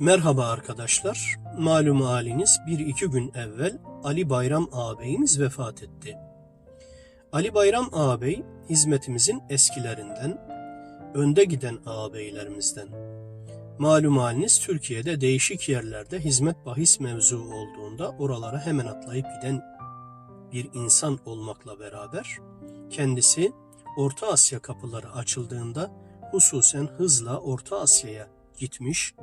Merhaba arkadaşlar. Malum haliniz bir iki gün evvel Ali Bayram ağabeyimiz vefat etti. Ali Bayram ağabey hizmetimizin eskilerinden, önde giden ağabeylerimizden. Malum haliniz Türkiye'de değişik yerlerde hizmet bahis mevzu olduğunda oralara hemen atlayıp giden bir insan olmakla beraber kendisi Orta Asya kapıları açıldığında hususen hızla Orta Asya'ya gitmiş,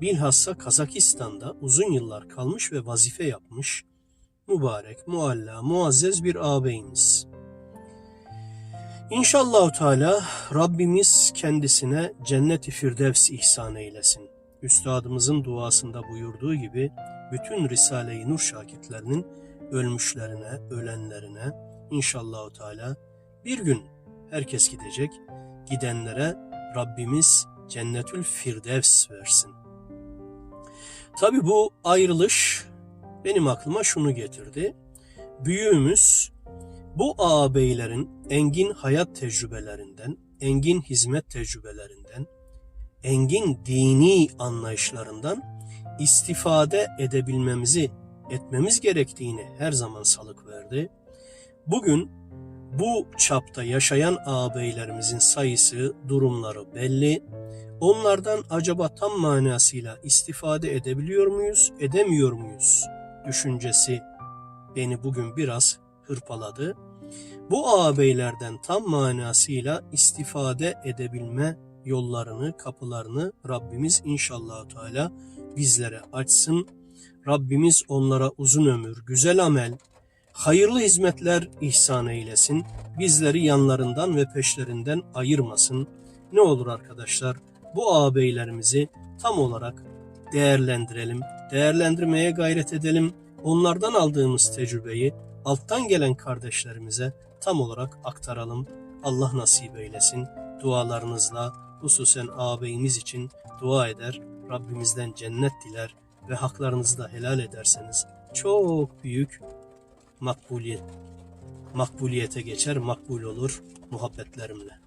bilhassa Kazakistan'da uzun yıllar kalmış ve vazife yapmış mübarek, mualla, muazzez bir ağabeyimiz. İnşallah Teala Rabbimiz kendisine cennet-i firdevs ihsan eylesin. Üstadımızın duasında buyurduğu gibi bütün Risale-i Nur şakitlerinin ölmüşlerine, ölenlerine inşallah Teala bir gün herkes gidecek. Gidenlere Rabbimiz cennetül firdevs versin. Tabi bu ayrılış benim aklıma şunu getirdi. Büyüğümüz bu ağabeylerin engin hayat tecrübelerinden, engin hizmet tecrübelerinden, engin dini anlayışlarından istifade edebilmemizi, etmemiz gerektiğini her zaman salık verdi. Bugün bu çapta yaşayan ağabeylerimizin sayısı, durumları belli. Onlardan acaba tam manasıyla istifade edebiliyor muyuz, edemiyor muyuz düşüncesi beni bugün biraz hırpaladı. Bu ağabeylerden tam manasıyla istifade edebilme yollarını, kapılarını Rabbimiz inşallah Teala bizlere açsın. Rabbimiz onlara uzun ömür, güzel amel, hayırlı hizmetler ihsan eylesin. Bizleri yanlarından ve peşlerinden ayırmasın. Ne olur arkadaşlar bu ağabeylerimizi tam olarak değerlendirelim. Değerlendirmeye gayret edelim. Onlardan aldığımız tecrübeyi alttan gelen kardeşlerimize tam olarak aktaralım. Allah nasip eylesin. Dualarınızla hususen ağabeyimiz için dua eder. Rabbimizden cennet diler ve haklarınızı da helal ederseniz çok büyük makbuliyet makbuliyete geçer, makbul olur muhabbetlerimle.